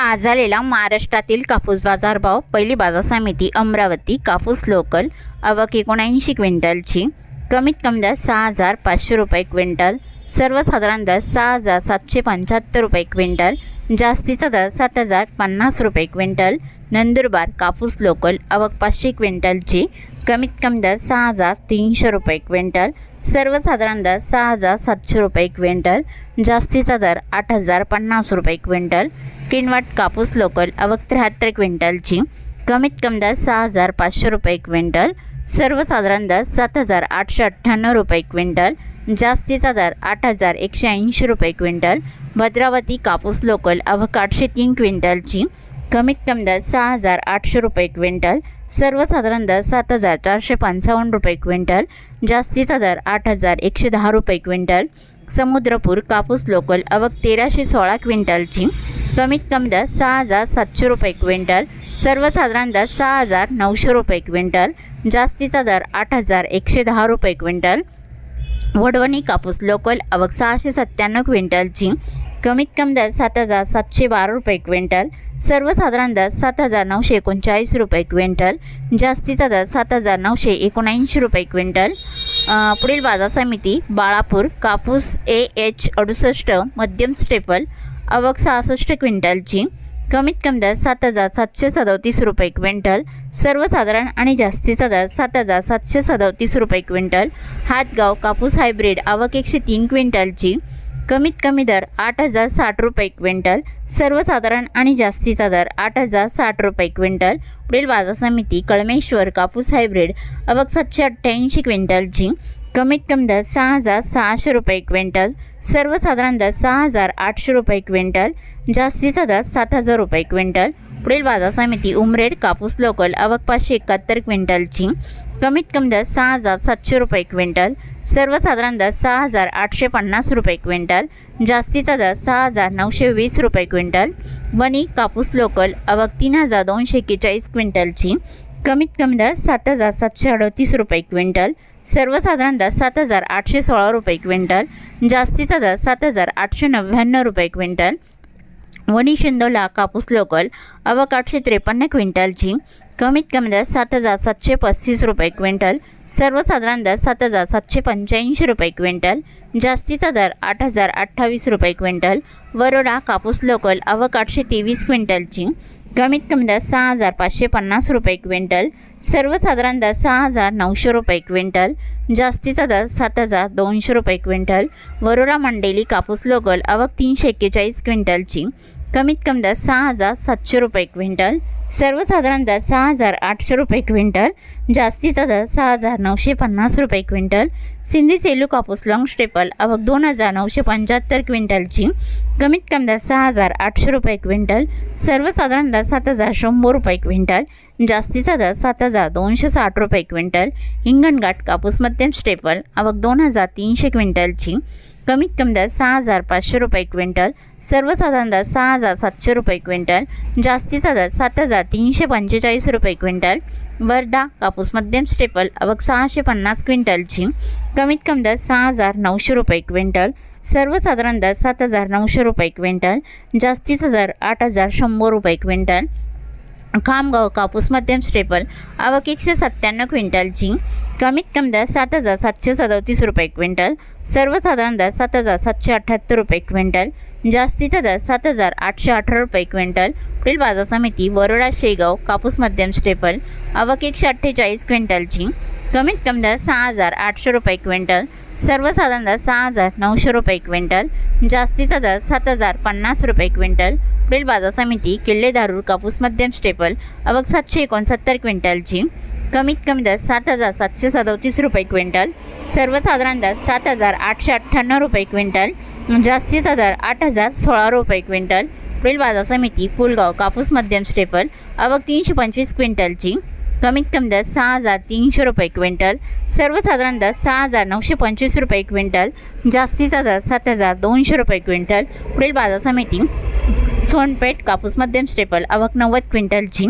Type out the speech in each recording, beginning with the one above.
आज झालेला महाराष्ट्रातील कापूस बाजार भाव पहिली बाजार समिती अमरावती कापूस लोकल अवक एकोणऐंशी क्विंटलची. कमीत कमी दर सहा हजार पाचशे रुपये क्विंटल सर्वसाधारण दर सहा हजार सातशे पंच्याहत्तर रुपये क्विंटल जास्तीचा दर सात हजार पन्नास रुपये क्विंटल नंदुरबार कापूस लोकल अवक पाचशे क्विंटलची. कमीत कमी दर सहा हजार तीनशे रुपये क्विंटल सर्वसाधारण दर सहा हजार सातशे रुपये क्विंटल जास्तीचा दर आठ हजार पन्नास रुपये क्विंटल किनवाट कापूस लोकल अवक त्र्याहत्तर क्विंटलची कमीत कमी दर सहा हजार पाचशे रुपये क्विंटल सर्वसाधारण दर सात हजार आठशे अठ्ठ्याण्णव रुपये क्विंटल जास्तीचा दर आठ हजार एकशे ऐंशी रुपये क्विंटल भद्रावती कापूस लोकल अवक आठशे तीन क्विंटलची कमीत कमी दर सहा हजार आठशे रुपये क्विंटल सर्वसाधारण दर सात हजार चारशे पंचावन्न रुपये क्विंटल जास्तीचा दर आठ हजार एकशे दहा रुपये क्विंटल समुद्रपूर कापूस लोकल अवक तेराशे सोळा क्विंटलची कमीत कमी दर सहा हजार सातशे रुपये क्विंटल सर्वसाधारण दर सहा हजार नऊशे रुपये क्विंटल जास्तीचा दर आठ हजार एकशे दहा रुपये क्विंटल वडवणी कापूस लोकल अवक सहाशे सत्त्याण्णव क्विंटलची कमीत कमी दर सात हजार सातशे बारा रुपये क्विंटल सर्वसाधारण दर सात हजार नऊशे एकोणचाळीस रुपये क्विंटल जास्तीचा दर सात हजार नऊशे एकोणऐंशी रुपये क्विंटल. पुढील बाजार समिती बाळापूर कापूस ए एच अडुसष्ट मध्यम स्टेपल आवक सहासष्ट क्विंटलची कमीत कमी दर सात हजार सातशे सदोतीस रुपये क्विंटल सर्वसाधारण आणि जास्तीचा दर सात हजार सातशे सदोतीस रुपये क्विंटल. हातगाव कापूस हायब्रिड आवक एकशे तीन क्विंटलची कमीत कमी दर आठ हजार साठ रुपये क्विंटल सर्वसाधारण आणि जास्तीचा दर आठ हजार साठ रुपये क्विंटल पुढील बाजार समिती कळमेश्वर कापूस हायब्रिड अवक सातशे अठ्ठ्याऐंशी क्विंटलची कमीत कमी दर सहा हजार सहाशे रुपये क्विंटल सर्वसाधारण दर सहा हजार आठशे रुपये क्विंटल जास्तीचा दर सात हजार रुपये क्विंटल पुढील बाजार समिती उमरेड कापूस लोकल अवक पाचशे एकाहत्तर क्विंटलची कमीत कमी दर सहा हजार सातशे रुपये क्विंटल सर्वसाधारण दर सहा हजार आठशे पन्नास रुपये क्विंटल जास्तीचा दर सहा हजार नऊशे वीस रुपये क्विंटल वणी कापूस लोकल आवक तीन हजार दोनशे एक्केचाळीस क्विंटलची कमीत कमी दर सात हजार सातशे अडतीस रुपये क्विंटल सर्वसाधारण दर सात हजार आठशे सोळा रुपये क्विंटल जास्तीचा दर सात हजार आठशे नव्याण्णव रुपये क्विंटल वणी शिंदोला कापूस लोकल आवक आठशे त्रेपन्न क्विंटलची कमीत कमी दर सात हजार सातशे पस्तीस रुपये क्विंटल सर्वसाधारण दर सात हजार सातशे पंच्याऐंशी रुपये क्विंटल जास्तीचा दर आठ हजार अठ्ठावीस रुपये क्विंटल वरोडा कापूस लोकल आवक आठशे तेवीस क्विंटलची कमीत कमी दर सहा हजार पाचशे पन्नास रुपये क्विंटल सर्वसाधारण दर सहा हजार नऊशे रुपये क्विंटल जास्तीचा दर सात हजार दोनशे रुपये क्विंटल वरोरा मंडेली कापूस लोकल आवक तीनशे एक्केचाळीस क्विंटलची कमीत कमी दर सहा हजार सातशे रुपये क्विंटल सर्वसाधारण दर सहा हजार आठशे रुपये क्विंटल जास्तीचा दर सहा हजार नऊशे पन्नास रुपये क्विंटल सिंधी सेलू कापूस लॉंग स्टेपल आवक दोन हजार नऊशे पंच्याहत्तर क्विंटलची कमीत कमी दर सहा हजार आठशे रुपये क्विंटल सर्वसाधारण दर सात हजार शंभर रुपये क्विंटल जास्तीचा दर सात हजार दोनशे साठ रुपये क्विंटल. हिंगणघाट कापूस मध्यम स्टेपल आवक दोन हजार तीनशे क्विंटलची. कमीत कमी दर सहा हजार पाचशे रुपये क्विंटल. सर्वसाधारण दर सहा हजार सातशे रुपये क्विंटल. जास्तीचा दर सात हजार तीनशे पंचेचाळीस रुपये क्विंटल. वर्धा कापूस मध्यम स्टेपल आवक सहाशे पन्नास क्विंटलची. कमीत कमी दर सहा हजार नऊशे रुपये क्विंटल. सर्वसाधारण दर सात हजार नऊशे रुपये क्विंटल. जास्तीचा दर आठ हजार शंभर रुपये क्विंटल. खामगाव कापूस मध्यम स्टेपल आवक एकशे सत्त्याण्णव क्विंटलची कमीत कमी दर सात हजार सातशे सदतीस रुपये क्विंटल सर्वसाधारण दर सात हजार सातशे अठ्ठ्याहत्तर रुपये क्विंटल जास्तीचा दर सात हजार आठशे अठरा रुपये क्विंटल पुढील बाजार समिती बरोडा शेगाव कापूस मध्यम स्टेपल आवक एकशे अठ्ठेचाळीस क्विंटलची कमीत कमी दर सहा हजार आठशे रुपये क्विंटल सर्वसाधारण दर सहा हजार नऊशे रुपये क्विंटल जास्तीचा दर सात हजार पन्नास रुपये क्विंटल पुढील बाजार समिती किल्ले दारूर कापूस मध्यम स्टेपल अवघ सातशे एकोणसत्तर क्विंटलची कमीत कमी दर सात हजार सातशे सदोतीस रुपये क्विंटल सर्वसाधारण दर सात हजार आठशे अठ्ठ्याण्णव रुपये क्विंटल जास्तीचा दर आठ हजार सोळा रुपये क्विंटल पुढील बाजार समिती फुलगाव कापूस मध्यम स्टेपल अवघ तीनशे पंचवीस क्विंटलची कमीत कमी दर सहा हजार तीनशे रुपये क्विंटल सर्वसाधारण दर सहा हजार नऊशे पंचवीस रुपये क्विंटल जास्तीचा दर सात हजार दोनशे रुपये क्विंटल. पुढील बाजार समिती सोनपेठ कापूस मध्यम स्टेपल आवक नव्वद क्विंटलची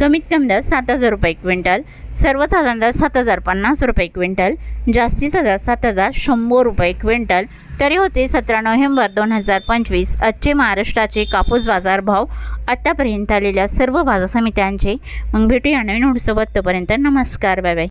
कमीत कमी दर सात हजार रुपये क्विंटल सर्वसाधारण दर सात हजार पन्नास रुपये क्विंटल जास्तीचा दर सात हजार शंभर रुपये क्विंटल. तरी होते सतरा नोव्हेंबर दोन हजार पंचवीस आजचे महाराष्ट्राचे कापूस बाजार भाव आत्तापर्यंत आलेल्या सर्व बाजार समित्यांचे. मग भेटूया नवीन सोबत तोपर्यंत नमस्कार बाय बाय.